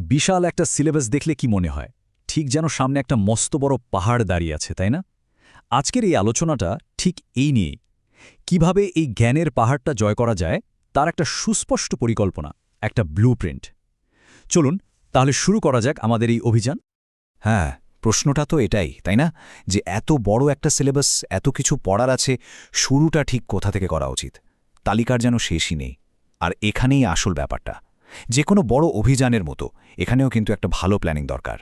বিশাল একটা সিলেবাস দেখলে কি মনে হয়? ঠিক যেন সামনে একটা মস্ত বড় পাহাড় দাঁড়িয়ে আছে, তাই না? আজকের এই আলোচনাটা ঠিক এই নিয়েই। কীভাবে এই জ্ঞানের পাহাড়টা জয় করা যায়, তার একটা সুস্পষ্ট পরিকল্পনা, একটা ব্লুপ্রিন্ট। চলুন, তাহলে শুরু করা যাক আমাদের এই অভিযান। হ্যাঁ প্রশ্নটা তো এটাই, তাই না? যে এত বড় একটা সিলেবাস, এত কিছু পড়ার আছে, শুরুটা ঠিক কোথা থেকে করা উচিত? তালিকার যেন শেষই নেই। আর এখানেই আসল ব্যাপারটা। যে কোনো বড় অভিযানের মতো, এখানেও কিন্তু একটা ভালো প্ল্যানিং দরকার।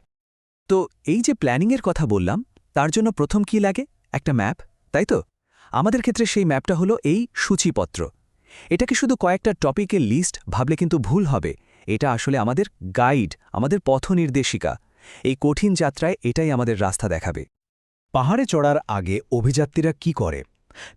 তো এই যে প্ল্যানিংয়ের কথা বললাম, তার জন্য প্রথম কি লাগে? একটা ম্যাপ তাই তো? আমাদের ক্ষেত্রে সেই ম্যাপটা হলো এই সূচিপত্র। এটাকে শুধু কয়েকটা টপিকের লিস্ট ভাবলে কিন্তু ভুল হবে। এটা আসলে আমাদের গাইড আমাদের পথ নির্দেশিকা। এই কঠিন যাত্রায় এটাই আমাদের রাস্তা দেখাবে। পাহাড়ে চড়ার আগে অভিযাত্রীরা কি করে?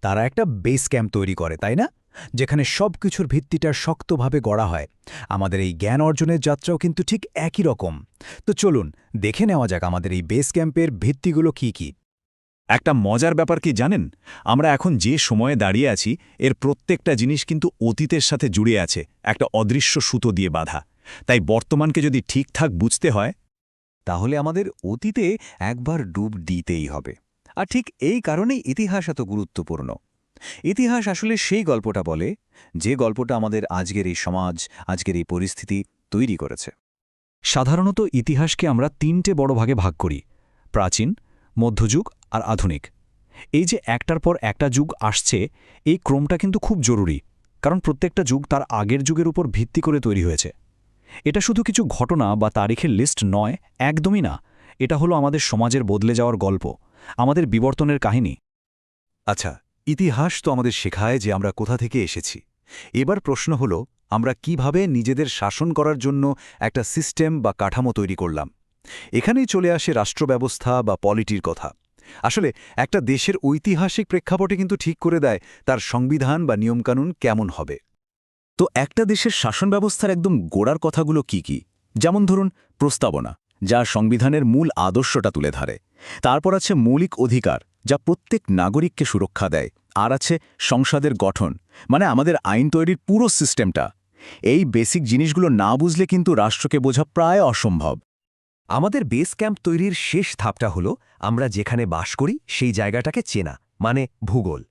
তারা একটা বেস ক্যাম্প তৈরি করে, তাই না? যেখানে সব কিছুর ভিত্তিটা শক্তভাবে গড়া হয়। আমাদের এই জ্ঞান অর্জনের যাত্রাও কিন্তু ঠিক একই রকম। তো চলুন, দেখে নেওয়া যাক আমাদের এই বেস ক্যাম্পের ভিত্তিগুলো কি কি। একটা মজার ব্যাপার কি জানেন? আমরা এখন যে সময়ে দাঁড়িয়ে আছি, এর প্রত্যেকটা জিনিস কিন্তু অতীতের সাথে জুড়ে আছে, একটা অদৃশ্য সুতো দিয়ে বাঁধা। তাই বর্তমানকে যদি ঠিকঠাক বুঝতে হয়, তাহলে আমাদের অতীতে একবার ডুব দিতেই হবে। আর ঠিক এই কারণেই ইতিহাস এত গুরুত্বপূর্ণ। ইতিহাস আসলে সেই গল্পটা বলে, যে গল্পটা আমাদের আজকের এই সমাজ, আজকের এই পরিস্থিতি তৈরি করেছে। সাধারণত ইতিহাসকে আমরা তিনটে বড় ভাগে ভাগ করি, প্রাচীন, মধ্যযুগ আর আধুনিক। এই যে একটার পর একটা যুগ আসছে, এই ক্রমটা কিন্তু খুব জরুরি, কারণ প্রত্যেকটা যুগ তার আগের যুগের উপর ভিত্তি করে তৈরি হয়েছে। এটা শুধু কিছু ঘটনা বা তারিখের লিস্ট নয়, একদমই না। এটা হলো আমাদের সমাজের বদলে যাওয়ার গল্প, আমাদের বিবর্তনের কাহিনী। আচ্ছা ইতিহাস তো আমাদের শেখায় যে আমরা কোথা থেকে এসেছি। এবার প্রশ্ন হল, আমরা কীভাবে নিজেদের শাসন করার জন্য একটা সিস্টেম বা কাঠামো তৈরি করলাম? এখানেই চলে আসে রাষ্ট্রব্যবস্থা বা পলিটির কথা। আসলে, একটা দেশের ঐতিহাসিক প্রেক্ষাপটে কিন্তু ঠিক করে দেয় তার সংবিধান বা নিয়মকানুন কেমন হবে। তো একটা দেশের শাসন ব্যবস্থার একদম গোড়ার কথাগুলো কি কি? যেমন ধরুন, প্রস্তাবনা। যা সংবিধানের মূল আদর্শটা তুলে ধরে। তারপর আছে মৌলিক অধিকার, যা প্রত্যেক নাগরিককে সুরক্ষা দেয়। আর আছে সংসদের গঠন মানে আমাদের আইন তৈরির পুরো সিস্টেমটা। এই বেসিক জিনিসগুলো না বুঝলে কিন্তু রাষ্ট্রকে বোঝা প্রায় অসম্ভব। আমাদের বেস ক্যাম্প তৈরির শেষ ধাপটা হলো, আমরা যেখানে বাস করি, সেই জায়গাটাকে চেনা মানে ভূগোল।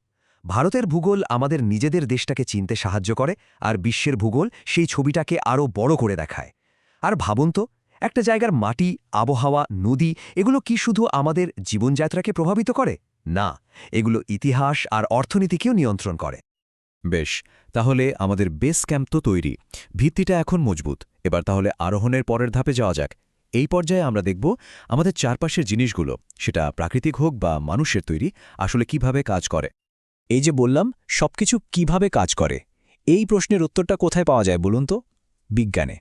ভারতের ভূগোল আমাদের নিজেদের দেশটাকে চিনতে সাহায্য করে, আর বিশ্বের ভূগোল সেই ছবিটাকে আরও বড় করে দেখায়। আর ভাবুন তো একটা জায়গার মাটি, আবহাওয়া, নদী, এগুলো কি শুধু আমাদের জীবনযাত্রাকে প্রভাবিত করে? না, এগুলো ইতিহাস আর অর্থনীতিকেও নিয়ন্ত্রণ করে। বেশ, তাহলে আমাদের বেস ক্যাম্প তো তৈরি। ভিত্তিটা এখন মজবুত। এবার তাহলে আরোহণের পরের ধাপে যাওয়া যাক। এই পর্যায়ে আমরা দেখব আমাদের চারপাশের জিনিসগুলো, সেটা প্রাকৃতিক হোক বা মানুষের তৈরি, আসলে কীভাবে কাজ করে। এই যে বললাম, সবকিছু কীভাবে কাজ করে? এই প্রশ্নের উত্তরটা কোথায় পাওয়া যায় বলুন তো? বিজ্ঞানে।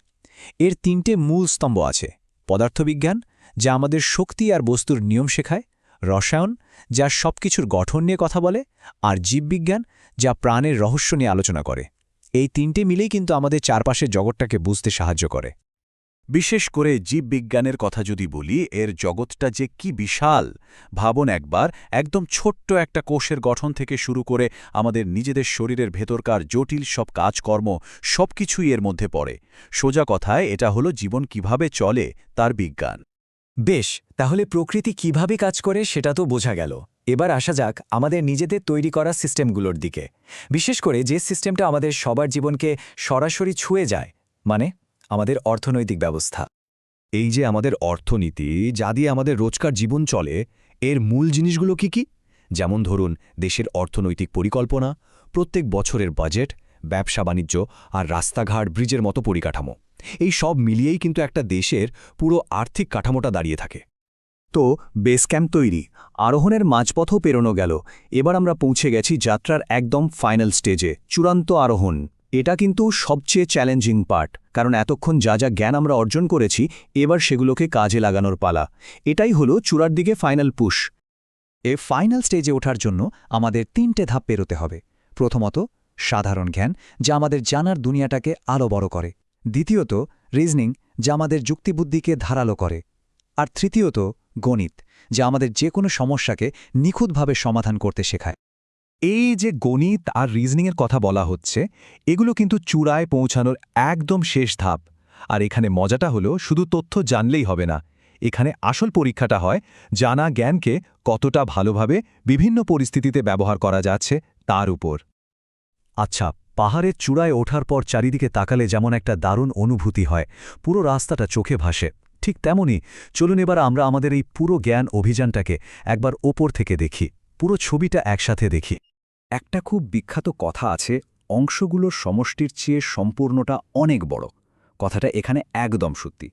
এর তিনটে মূল স্তম্ভ আছে, পদার্থবিজ্ঞান, যা আমাদের শক্তি আর বস্তুর নিয়ম শেখায়, রসায়ন, যা সবকিছুর গঠন নিয়ে কথা বলে, আর জীববিজ্ঞান, যা প্রাণের রহস্য নিয়ে আলোচনা করে। এই তিনটে মিলেই কিন্তু আমাদের চারপাশের জগৎটাকে বুঝতে সাহায্য করে। বিশেষ করে জীববিজ্ঞানের কথা যদি বলি, এর জগৎটা যে কি বিশাল! ভাবন একবার, একদম ছোট্ট একটা কোষের গঠন থেকে শুরু করে আমাদের নিজেদের শরীরের ভেতরকার জটিল সব কাজকর্ম, সবকিছুই এর মধ্যে পড়ে। সোজা কথায়, এটা হলো জীবন কীভাবে চলে, তার বিজ্ঞান। বেশ, তাহলে প্রকৃতি কীভাবে কাজ করে, সেটা তো বোঝা গেল। এবার আসা যাক আমাদের নিজেদের তৈরি করা সিস্টেমগুলোর দিকে। বিশেষ করে যে সিস্টেমটা আমাদের সবার জীবনকে সরাসরি ছুঁয়ে যায় মানে আমাদের অর্থনৈতিক ব্যবস্থা। এই যে আমাদের অর্থনীতি, যা দিয়ে আমাদের রোজকার জীবন চলে, এর মূল জিনিসগুলো কি কি? যেমন ধরুন, দেশের অর্থনৈতিক পরিকল্পনা, প্রত্যেক বছরের বাজেট, ব্যবসা বাণিজ্য আর রাস্তাঘাট, ব্রিজের মতো পরিকাঠামো। এই সব মিলিয়েই কিন্তু একটা দেশের পুরো আর্থিক কাঠামোটা দাঁড়িয়ে থাকে। তো, বেস ক্যাম্প তৈরি, আরোহণের মাঝপথও পেরোনো গেল। এবার আমরা পৌঁছে গেছি যাত্রার একদম ফাইনাল স্টেজে, চূড়ান্ত আরোহণ। এটা কিন্তু সবচেয়ে চ্যালেঞ্জিং পার্ট কারণ এতক্ষণ যা যা জ্ঞান আমরা অর্জন করেছি, এবার সেগুলোকে কাজে লাগানোর পালা। এটাই হলো চূড়ার দিকে ফাইনাল পুশ এ ফাইনাল স্টেজে ওঠার জন্য আমাদের তিনটে ধাপ পেরোতে হবে। প্রথমত, সাধারণ জ্ঞান, যা আমাদের জানার দুনিয়াটাকে আলো বড় করে। দ্বিতীয়ত রিজনিং যা আমাদের যুক্তিবুদ্ধিকে ধারালো করে। আর তৃতীয়ত, গণিত, যা আমাদের যে কোনো সমস্যাকে নিখুঁতভাবে সমাধান করতে শেখায়। এই যে গণিত আর রিজনিংয়ের কথা বলা হচ্ছে, এগুলো কিন্তু চূড়ায় পৌঁছানোর একদম শেষ ধাপ। আর এখানে মজাটা হলো, শুধু তথ্য জানলেই হবে না। এখানে আসল পরীক্ষাটা হয় জানা জ্ঞানকে কতটা ভালোভাবে বিভিন্ন পরিস্থিতিতে ব্যবহার করা যাচ্ছে তার উপর। আচ্ছা পাহাড়ের চূড়ায় ওঠার পর চারিদিকে তাকালে যেমন একটা দারুণ অনুভূতি হয়, পুরো রাস্তাটা চোখে ভাসে। ঠিক তেমনি চলুন এবার আমরা আমাদের এই পুরো জ্ঞান অভিযানটাকে একবার ওপর থেকে দেখি, পুরো ছবিটা একসাথে দেখি। একটা খুব বিখ্যাত কথা আছে, অংশগুলোর সমষ্টির চেয়ে সম্পূর্ণটা অনেক বড়। কথাটা এখানে একদম সত্যি।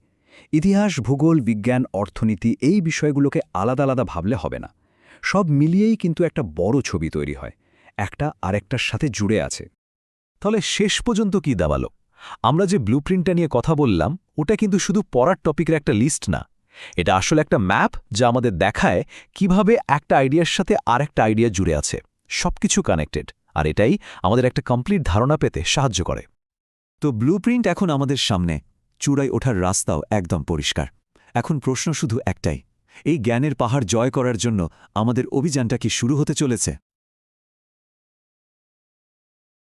ইতিহাস, ভূগোল, বিজ্ঞান, অর্থনীতি এই বিষয়গুলোকে আলাদা আলাদা ভাবলে হবে না। সব মিলিয়েই কিন্তু একটা বড় ছবি তৈরি হয়। একটা আরেকটার সাথে জুড়ে আছে। তাহলে শেষ পর্যন্ত কি দাবালো? আমরা যে ব্লুপ্রিন্টটা নিয়ে কথা বললাম, ওটা কিন্তু শুধু পড়ার টপিকের একটা লিস্ট না। এটা আসলে একটা ম্যাপ যা আমাদের দেখায় কীভাবে একটা আইডিয়ার সাথে আরেকটা আইডিয়া জুড়ে আছে। সবকিছু কানেক্টেড আর এটাই আমাদের একটা কমপ্লিট ধারণা পেতে সাহায্য করে। তো ব্লুপ্রিন্ট এখন আমাদের সামনে, চূড়ায় ওঠার রাস্তাও একদম পরিষ্কার। এখন প্রশ্ন শুধু একটাই, এই জ্ঞানের পাহাড় জয় করার জন্য আমাদের অভিযানটা কি শুরু হতে চলেছে?